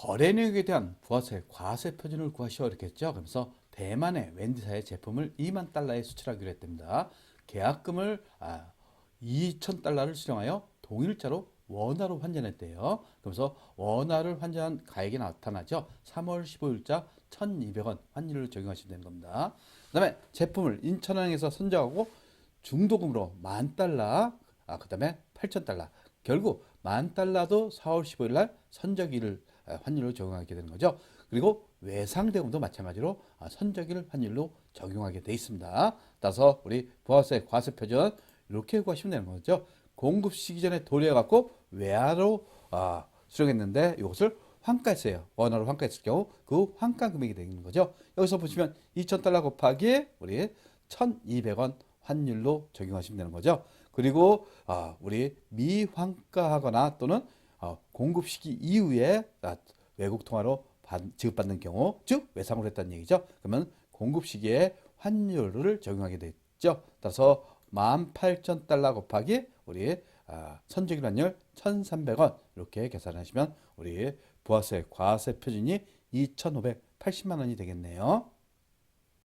거래 내역에 대한 부가세 과세 표준을 구하시오 이렇게 했죠. 그래서 대만의 웬디사의 제품을 2만 달러에 수출하기로 했답니다. 계약금을 아, 2천 달러를 수령하여 동일자로 원화로 환전했대요. 그래서 원화를 환전한 가액이 나타나죠. 3월 15일자 1,200원 환율을 적용하시면 되는 겁니다. 그다음에 제품을 인천항에서 선정하고 중도금으로 만 달러, 아 그다음에 8천 달러. 결국 만 달러도 4월 15일 날 선적일을 아, 환율로 적용하게 되는 거죠. 그리고 외상대금도 마찬가지로 아, 선적일 환율로 적용하게 돼 있습니다. 따라서 우리 부가세 과세 표준 이렇게 구하시면 되는 거죠. 공급 시기 전에 도래해갖고 외화로 아, 수령했는데 이것을 환가했어요. 원화로 환가했을 경우 그 환가 금액이 되는 거죠. 여기서 보시면 2,000달러 곱하기 우리 1,200원 환율로 적용하시면 되는 거죠. 그리고 아, 우리 미환가하거나 또는 어, 공급 시기 이후에 아, 외국 통화로 받- 지급받는 경우, 즉 외상으로 했다는 얘기죠. 그러면 공급 시기에 환율을 적용하게 됐죠. 따라서 18,000달러 곱하기 우리 아, 선적일 환율 1,300원 이렇게 계산하시면 우리 부가세 과세 표준이 2,580만 원이 되겠네요.